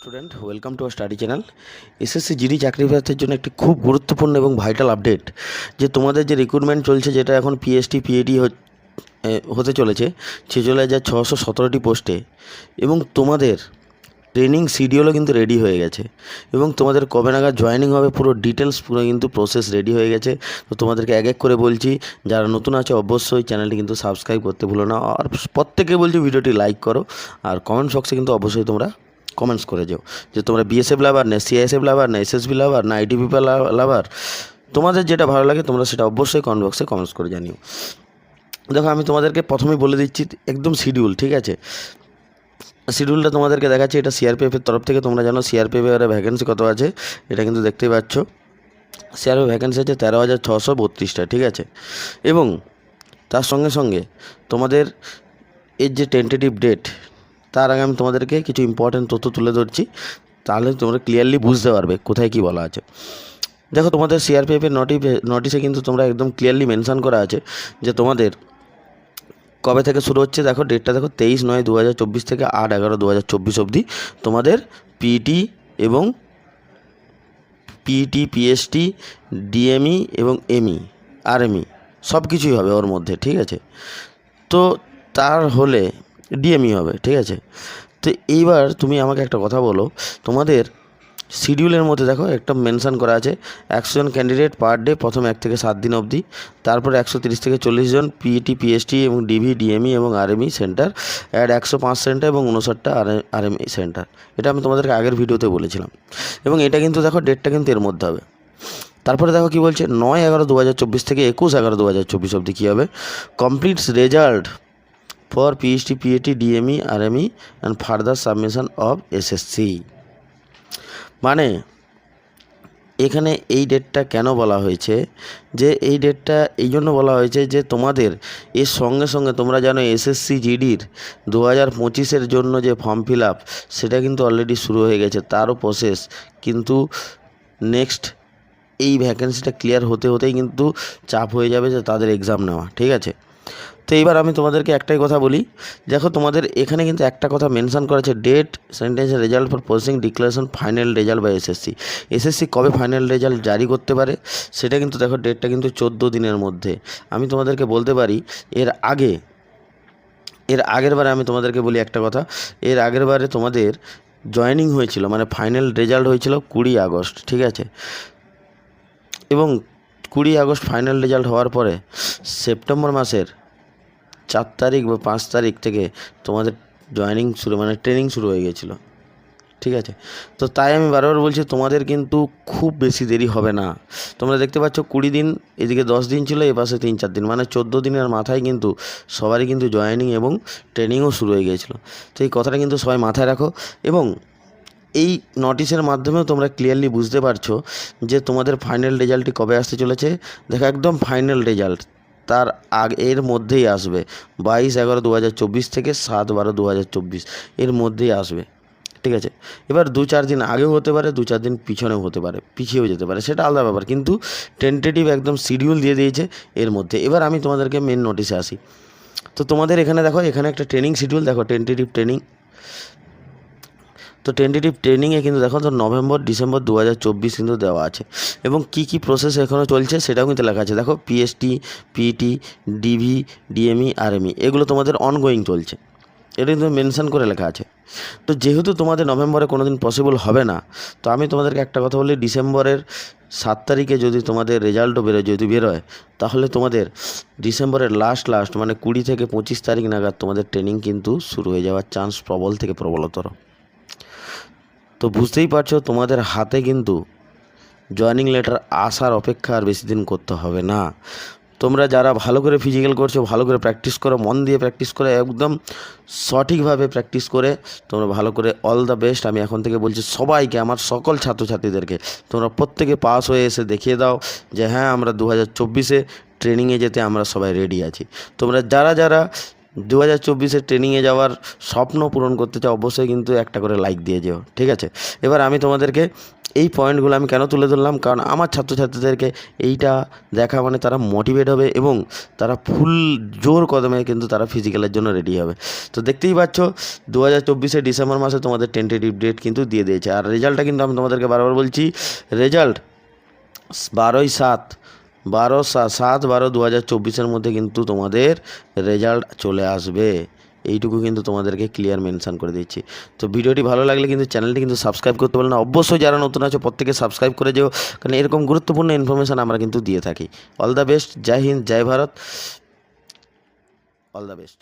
Student welcome to study channel SSC GD চাকরি প্রার্থীর জন্য একটি খুব গুরুত্বপূর্ণ এবং ভাইটাল আপডেট যে তোমাদের যে রিক্রুটমেন্ট চলছে, যেটা এখন পিএসটি পিএডি হতে চলেছে ছেচল্লিশ হাজার ছশো সতেরোটি পোস্টে এবং তোমাদের ট্রেনিং শিডিউলও কিন্তু রেডি হয়ে গেছে। এবং তোমাদের কবে নাগাদ জয়েনিং হবে, পুরো ডিটেলস পুরো কিন্তু প্রসেস রেডি হয়ে গেছে। তো তোমাদেরকে এক এক করে বলছি, যারা নতুন আছে, অবশ্যই চ্যানেলটি কিন্তু সাবস্ক্রাইব করতে ভুলো না। আর প্রত্যেকে বলছি, ভিডিওটি লাইক করো। আর কমেন্ট বক্সে কিন্তু অবশ্যই তোমরা কমেন্টস করে যাও যে তোমরা বিএসএফ লাভার না সিআইএসএফ লাভার না এসএসবি লাভার না আইটিপি লাভার তোমাদের যেটা ভালো লাগে তোমরা সেটা অবশ্যই কমেন্ট বক্সে কমেন্টস করে জানিও। দেখো, আমি তোমাদেরকে প্রথমেই বলে দিচ্ছি, একদম শিডিউল ঠিক আছে? শিডিউলটা তোমাদেরকে দেখাচ্ছি, এটা সিআরপিএফের তরফ থেকে, তোমরা জানো সিআরপিএফের ভ্যাকেন্সি কত আছে, এটা কিন্তু দেখতেই পাচ্ছ। সিআরপিএফ ভ্যাকেন্সি আছে তেরো হাজার ছশো বত্রিশটা, ঠিক আছে? এবং তার সঙ্গে সঙ্গে তোমাদের এর যে টেন্টেটিভ ডেট তার আগে আমি তোমাদেরকে কিছু ইম্পর্ট্যান্ট তথ্য তুলে ধরছি। তাহলে তোমরা ক্লিয়ারলি বুঝতে পারবে কোথায় কী বলা আছে। দেখো, তোমাদের সিআরপিএফের নোটিফ নোটিশে কিন্তু তোমরা একদম ক্লিয়ারলি মেনশন করা আছে যে তোমাদের কবে থেকে শুরু হচ্ছে। দেখো ডেটটা দেখো, তেইশ নয় দু থেকে আট এগারো দু অবধি। তোমাদের পিটি এবং পিটি পিএসটি ডিএমই এবং এমই আরএমই সব কিছুই হবে ওর মধ্যে, ঠিক আছে? তো তার হলে ডিএমই হবে, ঠিক আছে? তো এইবার তুমি আমাকে একটা কথা বলো, তোমাদের শিডিউলের মধ্যে দেখো, একটা মেনশন করা আছে, একশো জন ক্যান্ডিডেট পার ডে প্রথম এক থেকে সাত দিন অবধি, তারপরে একশো তিরিশ থেকে চল্লিশ জন পিইটি পিএসটি এবং ডিভি ডিএমই এবং আরএমই সেন্টার অ্যাড একশো পাঁচ সেন্টার এবং উনষাটটা আর আরএমই সেন্টার এটা আমি তোমাদেরকে আগের ভিডিওতে বলেছিলাম। এবং এটা কিন্তু দেখো ডেটটা কিন্তু এর মধ্যে হবে। তারপরে দেখো কি বলছে, নয় এগারো দু হাজার চব্বিশ থেকে একুশ এগারো দু হাজার চব্বিশ অবধি কী হবে? Completes result for PHT PAT DME RME and further submission of SSC মানে এখানে এই ডেটটা কেন বলা হয়েছে? যে এই ডেটটা এই জন্য বলা হয়েছে যে তোমাদের এর সঙ্গে সঙ্গে তোমরা জানো এসএসসি জিডির দু হাজার পঁচিশের জন্য যে ফর্ম ফিল আপ সেটা কিন্তু অলরেডি শুরু হয়ে গেছে, তারও প্রসেস কিন্তু নেক্সট এই ভ্যাকেন্সিটা ক্লিয়ার হতে হতেই কিন্তু চাপ হয়ে যাবে যে তাদের এক্সাম নেওয়া, ঠিক আছে? তো এইবার আমি তোমাদেরকে একটাই কথা বলি। দেখো তোমাদের এখানে কিন্তু একটা কথা মেনশন করা আছে date sentence result for processing declaration final result বা এসএসসি এসএসসি কবে ফাইনাল রেজাল্ট জারি করতে পারে, সেটা কিন্তু দেখো ডেটটা কিন্তু চোদ্দ দিনের মধ্যে। আমি তোমাদেরকে বলতে পারি, এর আগে, এর আগের বারে আমি তোমাদেরকে বলি একটা কথা, এর আগের বারে তোমাদের জয়েনিং হয়েছিল মানে ফাইনাল রেজাল্ট হয়েছিল কুড়ি আগস্ট, ঠিক আছে? এবং কুড়ি আগস্ট ফাইনাল রেজাল্ট হওয়ার পরে, সেপ্টেম্বর মাসের চার তারিখ বা পাঁচ তারিখ থেকে তোমাদের জয়েনিং শুরু মানে ট্রেনিং শুরু হয়ে গেছিল। ঠিক আছে? তো তাই আমি বারবার বলছি, তোমাদের কিন্তু খুব বেশি দেরি হবে না। তোমরা দেখতে পাচ্ছ কুড়ি দিন, এদিকে দশ দিন ছিল এ পাশে তিন চার দিন। মানে চোদ্দ দিনের মাথায় কিন্তু সবারই কিন্তু জয়েনিং এবং ট্রেনিংও শুরু হয়ে গিয়েছিল তো এই কথাটা কিন্তু সবাই মাথায় রাখো। এবং এই নোটিশের মাধ্যমেও তোমরা ক্লিয়ারলি বুঝতে পারছ যে তোমাদের ফাইনাল রেজাল্টটি কবে আসতে চলেছে। দেখো, একদম ফাইনাল রেজাল্ট তার আগ, এর মধ্যেই আসবে। বাইশ এগারো দু থেকে সাত বারো দু এর মধ্যেই আসবে। ঠিক আছে? এবার দু চার দিন আগেও হতে পারে, দু চার দিন পিছনেও হতে পারে, পিছিয়েও যেতে পারে, সেটা আলাদা ব্যাপার। কিন্তু টেন্টেটিভ একদম শিডিউল দিয়ে দিয়েছে এর মধ্যে। এবার আমি তোমাদেরকে মেন নোটিশে আসি। তো তোমাদের এখানে দেখো, এখানে একটা ট্রেনিং শিডিউল দেখো টেন্টেটিভ ট্রেনিং তো টেন্টেটিভ ট্রেনিংয়ে কিন্তু দেখো, তো নভেম্বর ডিসেম্বর দু হাজার চব্বিশ কিন্তু দেওয়া আছে। এবং কি কি প্রসেস এখনও চলছে সেটাও কিন্তু লেখা আছে। দেখো PST PT DV DME RME এগুলো তোমাদের অনগোয়িং চলছে। এটা কিন্তু মেনশন করে লেখা আছে। তো যেহেতু তোমাদের নভেম্বরে কোনো দিন পসিবল হবে না, তো আমি তোমাদেরকে একটা কথা বলি ডিসেম্বরের সাত তারিখে যদি তোমাদের রেজাল্টও বেরোয়, যদি বেরোয়, তাহলে তোমাদের ডিসেম্বরের লাস্ট লাস্ট মানে কুড়ি থেকে পঁচিশ তারিখ নাগাদ তোমাদের ট্রেনিং কিন্তু শুরু হয়ে যাওয়ার চান্স প্রবল থেকে প্রবলতর। তো বুঝতেই পারছ, তোমাদের হাতে কিন্তু জয়নিং লেটার আসার অপেক্ষা আর বেশি দিন করতে হবে না। তোমরা যারা ভালো করে ফিজিক্যাল করছ, ভালো করে প্র্যাকটিস করো, মন দিয়ে প্র্যাকটিস করে, একদম সঠিকভাবে প্র্যাকটিস করে, তোমরা ভালো করে অল দ্য বেস্ট আমি এখন থেকে বলছি সবাইকে, আমার সকল ছাত্রছাত্রীদেরকে, তোমরা প্রত্যেকে পাস হয়ে এসে দেখিয়ে দাও যে হ্যাঁ আমরা দু হাজার চব্বিশে ট্রেনিংয়ে যেতে আমরা সবাই রেডি আছি। তোমরা যারা যারা দু হাজার চব্বিশে ট্রেনিংয়ে যাওয়ার স্বপ্ন পূরণ করতে চাও, অবশ্যই কিন্তু একটা করে লাইক দিয়ে যেও, ঠিক আছে? এবার আমি তোমাদেরকে এই পয়েন্টগুলো আমি কেন তুলে ধরলাম? কারণ আমার ছাত্রছাত্রীদেরকে এইটা দেখা মানে তারা মোটিভেট হবে এবং তারা ফুল জোর কদমে কিন্তু তারা ফিজিক্যালের জন্য রেডি হবে। তো দেখতেই পাচ্ছ দু হাজার চব্বিশে ডিসেম্বর মাসে তোমাদের টেন্টেটিভ ডেট কিন্তু দিয়ে দিয়েছে। আর রেজাল্টটা কিন্তু আমি তোমাদেরকে বারবার বলছি রেজাল্ট বারোই সাত বারো সাত বারো দু হাজার চব্বিশের মধ্যে কিন্তু তোমাদের রেজাল্ট চলে আসবে। এইটুকু কিন্তু তোমাদেরকে ক্লিয়ার মেনশান করে দিচ্ছি। তো ভিডিওটি ভালো লাগলে কিন্তু চ্যানেলটি কিন্তু সাবস্ক্রাইব করতে বলে না। অবশ্যই যারা নতুন আছে, প্রত্যেকে সাবস্ক্রাইব করে যেও, কারণ এরকম গুরুত্বপূর্ণ ইনফরমেশান আমরা কিন্তু দিয়ে থাকি। অল দ্য বেস্ট জয় হিন্দ জয় ভারত অল দ্য বেস্ট